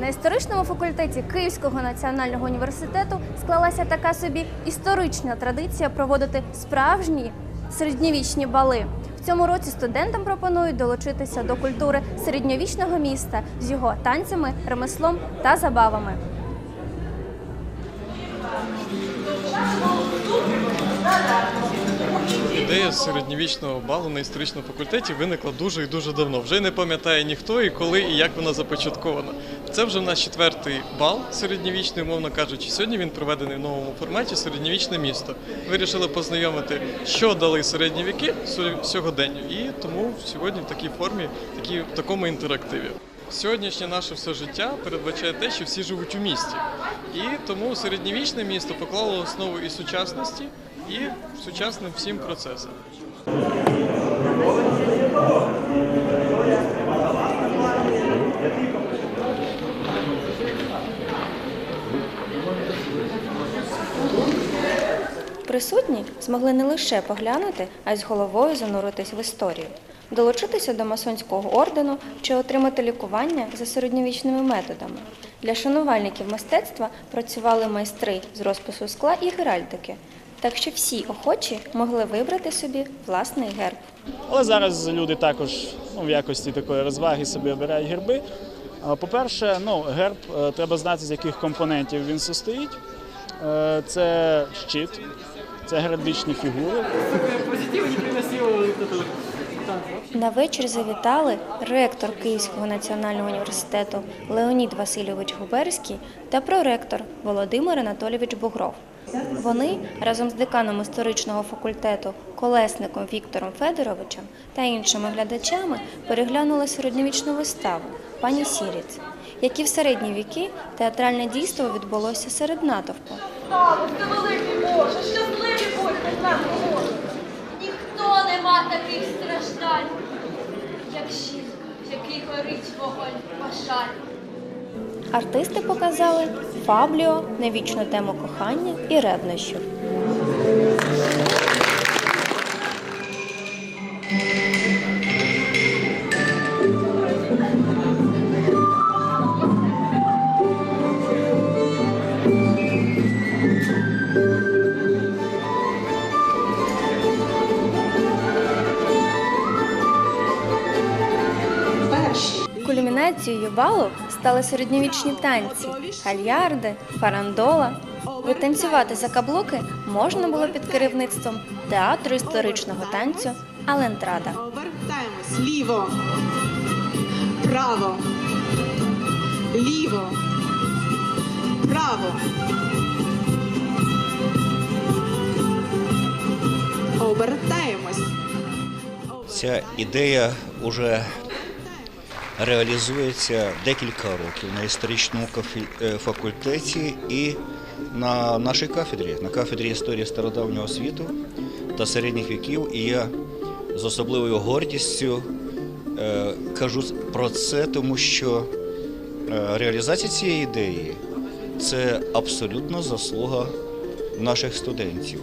На історичному факультеті Київського національного університету склалася така собі історична традиція проводити справжні середньовічні бали. В цьому році студентам пропонують долучитися до культури середньовічного міста з його танцями, ремеслом та забавами. Ідея середньовічного балу на історичному факультеті виникла дуже і дуже давно. Вже не пам'ятає ніхто і коли і як вона започаткована. Це вже в нас четвертий бал середньовічний, умовно кажучи. Сьогодні він проведений в новому форматі середньовічне місто. Вирішили познайомити, що дали середні віки сьогоденню, і тому сьогодні в такій формі, такі, в такому інтерактиві. Сьогоднішнє наше все життя передбачає те, що всі живуть у місті. І тому середньовічне місто поклало основу і сучасності, і сучасним всім процесам. Присутні змогли не лише поглянути, а й з головою зануритись в історію, долучитися до масонського ордену чи отримати лікування за середньовічними методами. Для шанувальників мистецтва працювали майстри з розпису скла і геральдики, так що всі охочі могли вибрати собі власний герб. Але зараз люди також ну, в якості такої розваги собі обирають герби. По-перше, ну, герб е, треба знати, з яких компонентів він состоїть. Е, Це щит, це геральдичні фігури. На вечір завітали ректор Київського національного університету Леонід Васильович Губерський та проректор Володимир Анатолійович Бугров. Вони разом з деканом історичного факультету колесником Віктором Федоровичем та іншими глядачами переглянули середньовічну виставу пані Сіріць. І в середні віки, театральне дійство відбулося серед натовпу. Слава, великий Боже, щасливі Боже. Ніхто не ма таких страждань, як жінка, в якій горить вогонь бажань. Артисти показали фабліо на вічну тему кохання і ревнощів. Кульмінацією балу стали середньовічні танці, гальярди, фарандола. Витанцювати за каблуки можна було під керівництвом театру історичного танцю Алентрада. Повертаємось ліво, право, ліво, право. Обертаємось. Ця ідея вже реалізується декілька років на історичному е, факультеті і на нашій кафедрі, на кафедрі історії стародавнього світу та середніх віків. І я з особливою гордістю е, кажу про це, тому що е, реалізація цієї ідеї це абсолютно заслуга наших студентів.